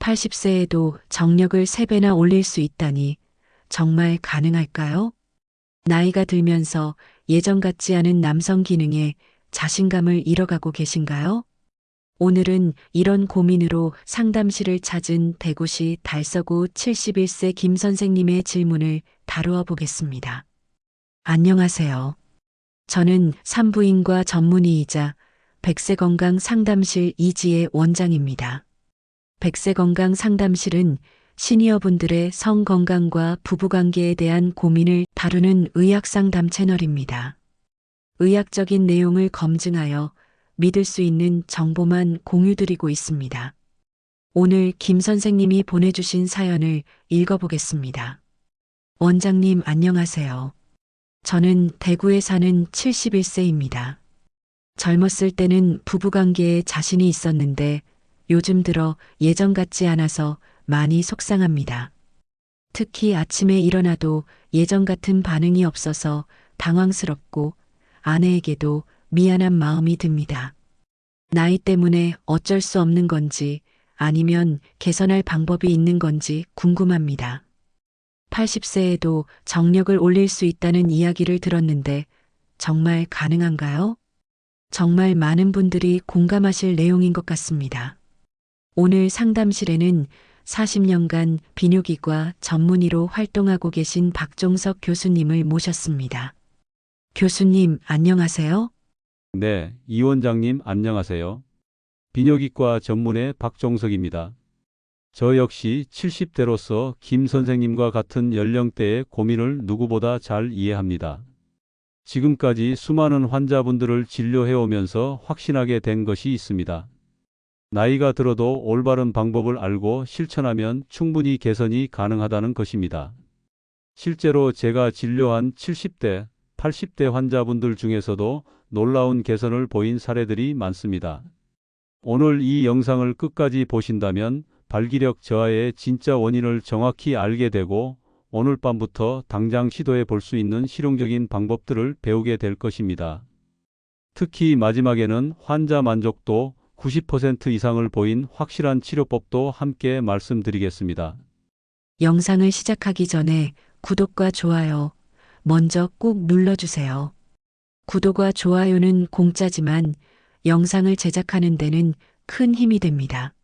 80세에도 정력을 3배나 올릴 수 있다니 정말 가능할까요? 나이가 들면서 예전 같지 않은 남성 기능에 자신감을 잃어가고 계신가요? 오늘은 이런 고민으로 상담실을 찾은 대구시 달서구 71세 김 선생님의 질문을 다루어 보겠습니다. 안녕하세요. 저는 산부인과 전문의이자 백세 건강 상담실 이지의 원장입니다. 백세 건강 상담실은 시니어분들의 성건강과 부부관계에 대한 고민을 다루는 의학상담 채널입니다. 의학적인 내용을 검증하여 믿을 수 있는 정보만 공유드리고 있습니다. 오늘 김 선생님이 보내주신 사연을 읽어보겠습니다. 원장님 안녕하세요. 저는 대구에 사는 71세입니다. 젊었을 때는 부부관계에 자신이 있었는데 요즘 들어 예전 같지 않아서 많이 속상합니다. 특히 아침에 일어나도 예전 같은 반응이 없어서 당황스럽고 아내에게도 미안한 마음이 듭니다. 나이 때문에 어쩔 수 없는 건지 아니면 개선할 방법이 있는 건지 궁금합니다. 80세에도 정력을 올릴 수 있다는 이야기를 들었는데 정말 가능한가요? 정말 많은 분들이 공감하실 내용인 것 같습니다. 오늘 상담실에는 40년간 비뇨기과 전문의로 활동하고 계신 박종석 교수님을 모셨습니다. 교수님, 안녕하세요. 네, 이 원장님 안녕하세요. 비뇨기과 전문의 박종석입니다. 저 역시 70대로서 김 선생님과 같은 연령대의 고민을 누구보다 잘 이해합니다. 지금까지 수많은 환자분들을 진료해 오면서 확신하게 된 것이 있습니다. 나이가 들어도 올바른 방법을 알고 실천하면 충분히 개선이 가능하다는 것입니다. 실제로 제가 진료한 70대, 80대 환자분들 중에서도 놀라운 개선을 보인 사례들이 많습니다. 오늘 이 영상을 끝까지 보신다면 발기력 저하의 진짜 원인을 정확히 알게 되고 오늘 밤부터 당장 시도해 볼 수 있는 실용적인 방법들을 배우게 될 것입니다. 특히 마지막에는 환자 만족도 90% 이상을 보인 확실한 치료법도 함께 말씀드리겠습니다. 영상을 시작하기 전에 구독과 좋아요 먼저 꼭 눌러주세요. 구독과 좋아요는 공짜지만 영상을 제작하는 데는 큰 힘이 됩니다.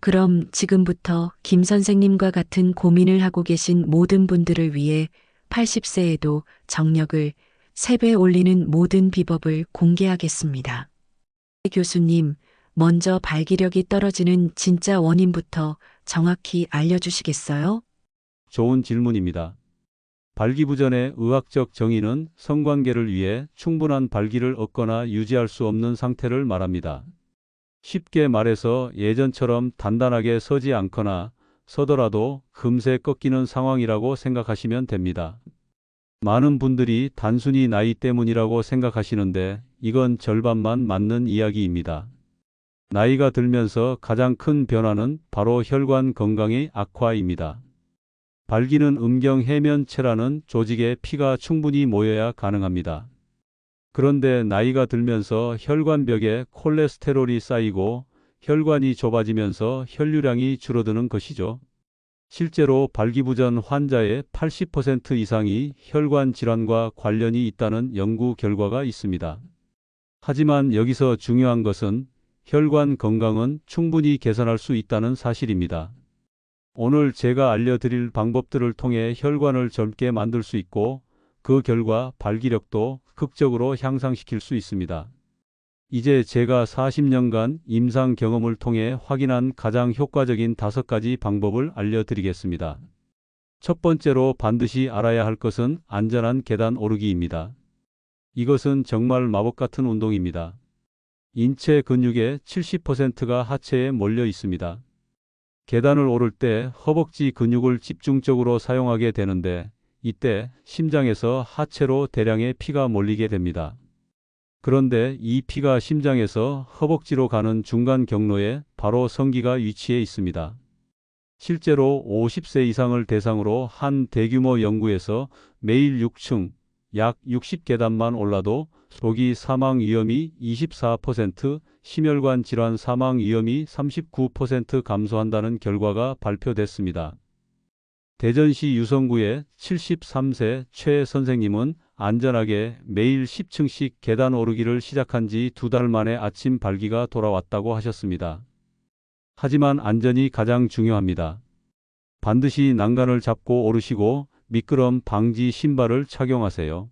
그럼 지금부터 김 선생님과 같은 고민을 하고 계신 모든 분들을 위해 80세에도 정력을 3배 올리는 모든 비법을 공개하겠습니다. 교수님, 먼저 발기력이 떨어지는 진짜 원인부터 정확히 알려주시겠어요? 좋은 질문입니다. 발기부전의 의학적 정의는 성관계를 위해 충분한 발기를 얻거나 유지할 수 없는 상태를 말합니다. 쉽게 말해서 예전처럼 단단하게 서지 않거나 서더라도 금세 꺾이는 상황이라고 생각하시면 됩니다. 많은 분들이 단순히 나이 때문이라고 생각하시는데 이건 절반만 맞는 이야기입니다. 나이가 들면서 가장 큰 변화는 바로 혈관 건강의 악화입니다. 발기는 음경 해면체라는 조직에 피가 충분히 모여야 가능합니다. 그런데 나이가 들면서 혈관벽에 콜레스테롤이 쌓이고 혈관이 좁아지면서 혈류량이 줄어드는 것이죠. 실제로 발기부전 환자의 80% 이상이 혈관 질환과 관련이 있다는 연구 결과가 있습니다. 하지만 여기서 중요한 것은 혈관 건강은 충분히 개선할 수 있다는 사실입니다. 오늘 제가 알려드릴 방법들을 통해 혈관을 젊게 만들 수 있고 그 결과 발기력도 극적으로 향상시킬 수 있습니다. 이제 제가 40년간 임상 경험을 통해 확인한 가장 효과적인 다섯 가지 방법을 알려드리겠습니다. 첫 번째로 반드시 알아야 할 것은 안전한 계단 오르기입니다. 이것은 정말 마법 같은 운동입니다. 인체 근육의 70%가 하체에 몰려 있습니다. 계단을 오를 때 허벅지 근육을 집중적으로 사용하게 되는데 이때 심장에서 하체로 대량의 피가 몰리게 됩니다. 그런데 이 피가 심장에서 허벅지로 가는 중간 경로에 바로 성기가 위치해 있습니다. 실제로 50세 이상을 대상으로 한 대규모 연구에서 매일 6층, 약 60계단만 올라도 소기 사망 위험이 24%, 심혈관 질환 사망 위험이 39% 감소한다는 결과가 발표됐습니다. 대전시 유성구의 73세 최 선생님은 안전하게 매일 10층씩 계단 오르기를 시작한 지 두 달 만에 아침 발기가 돌아왔다고 하셨습니다. 하지만 안전이 가장 중요합니다. 반드시 난간을 잡고 오르시고 미끄럼 방지 신발을 착용하세요.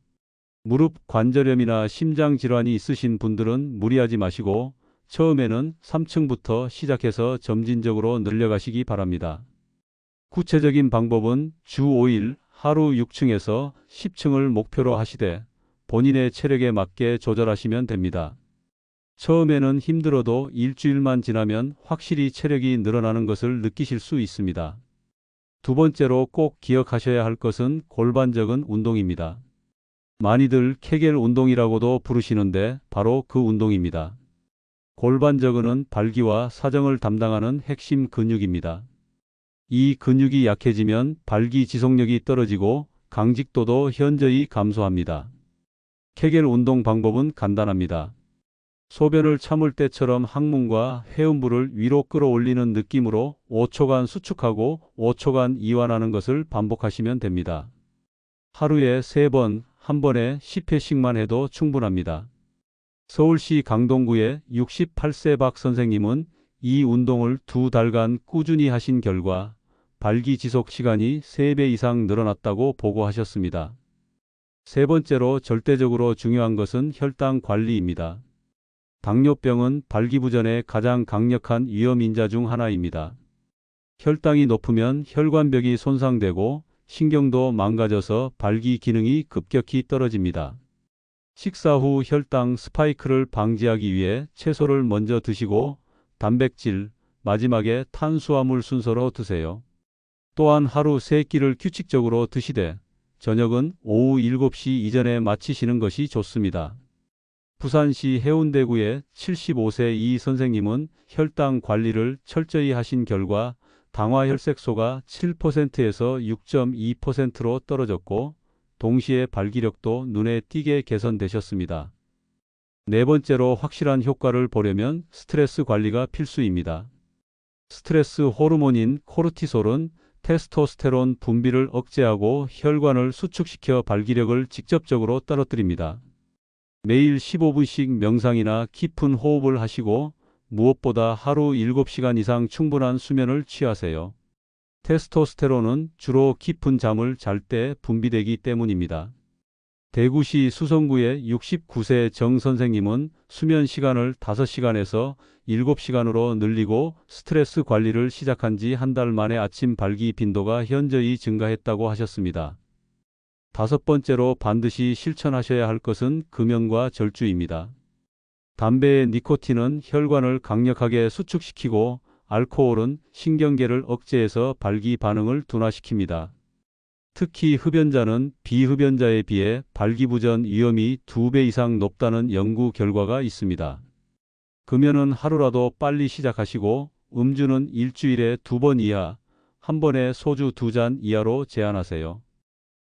무릎 관절염이나 심장 질환이 있으신 분들은 무리하지 마시고 처음에는 3층부터 시작해서 점진적으로 늘려가시기 바랍니다. 구체적인 방법은 주 5일 하루 6층에서 10층을 목표로 하시되 본인의 체력에 맞게 조절하시면 됩니다. 처음에는 힘들어도 일주일만 지나면 확실히 체력이 늘어나는 것을 느끼실 수 있습니다. 두 번째로 꼭 기억하셔야 할 것은 골반적인 운동입니다. 많이들 케겔 운동이라고도 부르시는데 바로 그 운동입니다. 골반저근은 발기와 사정을 담당하는 핵심 근육입니다. 이 근육이 약해지면 발기 지속력이 떨어지고 강직도도 현저히 감소합니다. 케겔 운동 방법은 간단합니다. 소변을 참을 때처럼 항문과 회음부를 위로 끌어올리는 느낌으로 5초간 수축하고 5초간 이완하는 것을 반복하시면 됩니다. 하루에 3번, 한 번에 10회씩만 해도 충분합니다. 서울시 강동구의 68세 박 선생님은 이 운동을 두 달간 꾸준히 하신 결과 발기 지속 시간이 3배 이상 늘어났다고 보고하셨습니다. 세 번째로 절대적으로 중요한 것은 혈당 관리입니다. 당뇨병은 발기부전의 가장 강력한 위험 인자 중 하나입니다. 혈당이 높으면 혈관벽이 손상되고 신경도 망가져서 발기 기능이 급격히 떨어집니다. 식사 후 혈당 스파이크를 방지하기 위해 채소를 먼저 드시고 단백질, 마지막에 탄수화물 순서로 드세요. 또한 하루 3끼를 규칙적으로 드시되 저녁은 오후 7시 이전에 마치시는 것이 좋습니다. 부산시 해운대구의 75세 이 선생님은 혈당 관리를 철저히 하신 결과 당화 혈색소가 7%에서 6.2%로 떨어졌고 동시에 발기력도 눈에 띄게 개선되셨습니다. 네 번째로 확실한 효과를 보려면 스트레스 관리가 필수입니다. 스트레스 호르몬인 코르티솔은 테스토스테론 분비를 억제하고 혈관을 수축시켜 발기력을 직접적으로 떨어뜨립니다. 매일 15분씩 명상이나 깊은 호흡을 하시고 무엇보다 하루 7시간 이상 충분한 수면을 취하세요. 테스토스테론은 주로 깊은 잠을 잘 때 분비되기 때문입니다. 대구시 수성구의 69세 정 선생님은 수면 시간을 5시간에서 7시간으로 늘리고 스트레스 관리를 시작한 지 한 달 만에 아침 발기 빈도가 현저히 증가했다고 하셨습니다. 다섯 번째로 반드시 실천하셔야 할 것은 금연과 절주입니다. 담배의 니코틴은 혈관을 강력하게 수축시키고 알코올은 신경계를 억제해서 발기 반응을 둔화시킵니다. 특히 흡연자는 비흡연자에 비해 발기부전 위험이 2배 이상 높다는 연구 결과가 있습니다. 금연은 하루라도 빨리 시작하시고 음주는 일주일에 두 번 이하, 한 번에 소주 두 잔 이하로 제한하세요.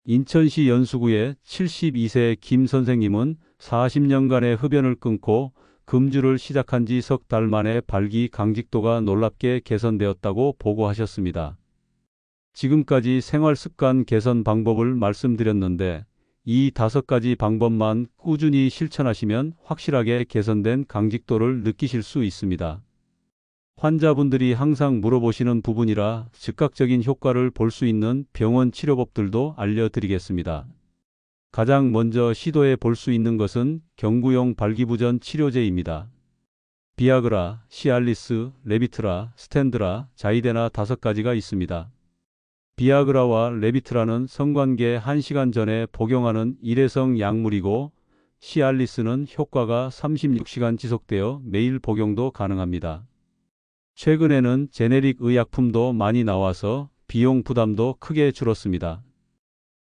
인천시 연수구의 72세 김 선생님은 40년간의 흡연을 끊고 금주를 시작한 지 석 달 만에 발기 강직도가 놀랍게 개선되었다고 보고하셨습니다. 지금까지 생활 습관 개선 방법을 말씀드렸는데 이 다섯 가지 방법만 꾸준히 실천하시면 확실하게 개선된 강직도를 느끼실 수 있습니다. 환자분들이 항상 물어보시는 부분이라 즉각적인 효과를 볼 수 있는 병원 치료법들도 알려드리겠습니다. 가장 먼저 시도해 볼 수 있는 것은 경구용 발기부전 치료제입니다. 비아그라, 시알리스, 레비트라, 스탠드라, 자이데나 다섯 가지가 있습니다. 비아그라와 레비트라는 성관계 1시간 전에 복용하는 일회성 약물이고 시알리스는 효과가 36시간 지속되어 매일 복용도 가능합니다. 최근에는 제네릭 의약품도 많이 나와서 비용 부담도 크게 줄었습니다.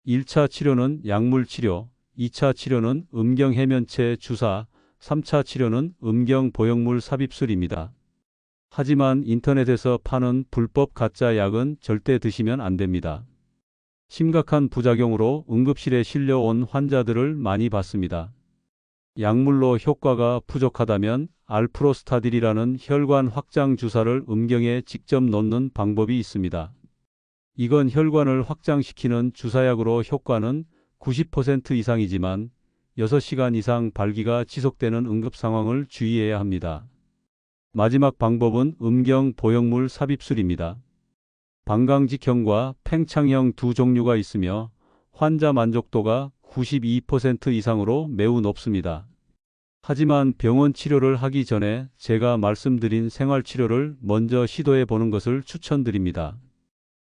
1차 치료는 약물 치료, 2차 치료는 음경 해면체 주사, 3차 치료는 음경 보형물 삽입술입니다. 하지만 인터넷에서 파는 불법 가짜 약은 절대 드시면 안 됩니다. 심각한 부작용으로 응급실에 실려온 환자들을 많이 봤습니다. 약물로 효과가 부족하다면 알프로스타딜이라는 혈관 확장 주사를 음경에 직접 놓는 방법이 있습니다. 이건 혈관을 확장시키는 주사약으로 효과는 90% 이상이지만 6시간 이상 발기가 지속되는 응급 상황을 주의해야 합니다. 마지막 방법은 음경 보형물 삽입술입니다. 방광직형과 팽창형 두 종류가 있으며 환자 만족도가 92% 이상으로 매우 높습니다. 하지만 병원 치료를 하기 전에 제가 말씀드린 생활 치료를 먼저 시도해 보는 것을 추천드립니다.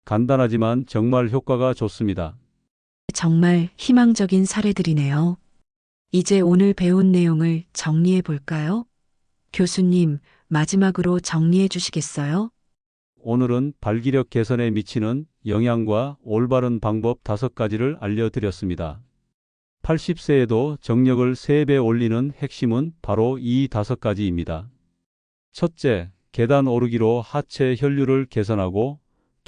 간단하지만 정말 효과가 좋습니다. 정말 희망적인 사례들이네요. 이제 오늘 배운 내용을 정리해 볼까요? 교수님, 마지막으로 정리해 주시겠어요? 오늘은 발기력 개선에 미치는 영향과 올바른 방법 다섯 가지를 알려드렸습니다. 80세에도 정력을 3배 올리는 핵심은 바로 이 다섯 가지입니다. 첫째, 계단 오르기로 하체 혈류를 개선하고,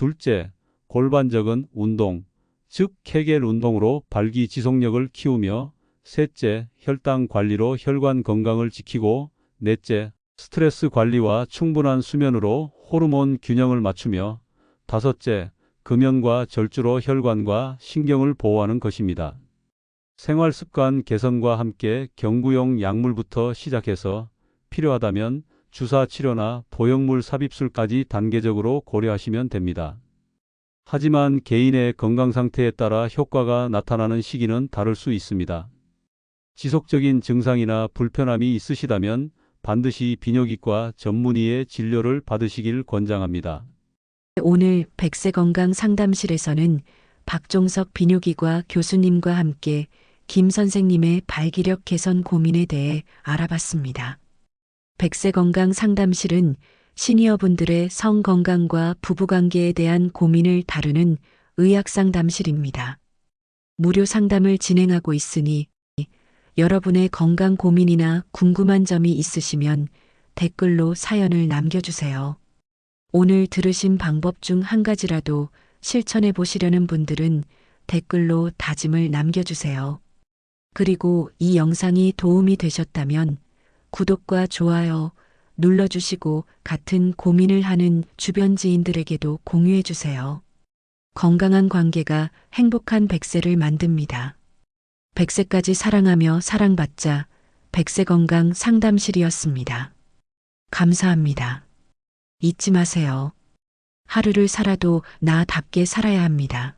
둘째, 골반적인 운동, 즉 케겔 운동으로 발기 지속력을 키우며, 셋째, 혈당 관리로 혈관 건강을 지키고, 넷째, 스트레스 관리와 충분한 수면으로 호르몬 균형을 맞추며, 다섯째, 금연과 절주로 혈관과 신경을 보호하는 것입니다. 생활 습관 개선과 함께 경구용 약물부터 시작해서 필요하다면 주사 치료나 보형물 삽입술까지 단계적으로 고려하시면 됩니다. 하지만 개인의 건강 상태에 따라 효과가 나타나는 시기는 다를 수 있습니다. 지속적인 증상이나 불편함이 있으시다면 반드시 비뇨기과 전문의의 진료를 받으시길 권장합니다. 오늘 백세 건강 상담실에서는 박종석 비뇨기과 교수님과 함께 김 선생님의 발기력 개선 고민에 대해 알아봤습니다. 백세 건강 상담실은 시니어분들의 성 건강과 부부 관계에 대한 고민을 다루는 의학 상담실입니다. 무료 상담을 진행하고 있으니 여러분의 건강 고민이나 궁금한 점이 있으시면 댓글로 사연을 남겨주세요. 오늘 들으신 방법 중 한 가지라도 실천해 보시려는 분들은 댓글로 다짐을 남겨주세요. 그리고 이 영상이 도움이 되셨다면 구독과 좋아요 눌러주시고 같은 고민을 하는 주변 지인들에게도 공유해 주세요. 건강한 관계가 행복한 백세를 만듭니다. 백세까지 사랑하며 사랑받자 백세 건강 상담실이었습니다. 감사합니다. 잊지 마세요. 하루를 살아도 나답게 살아야 합니다.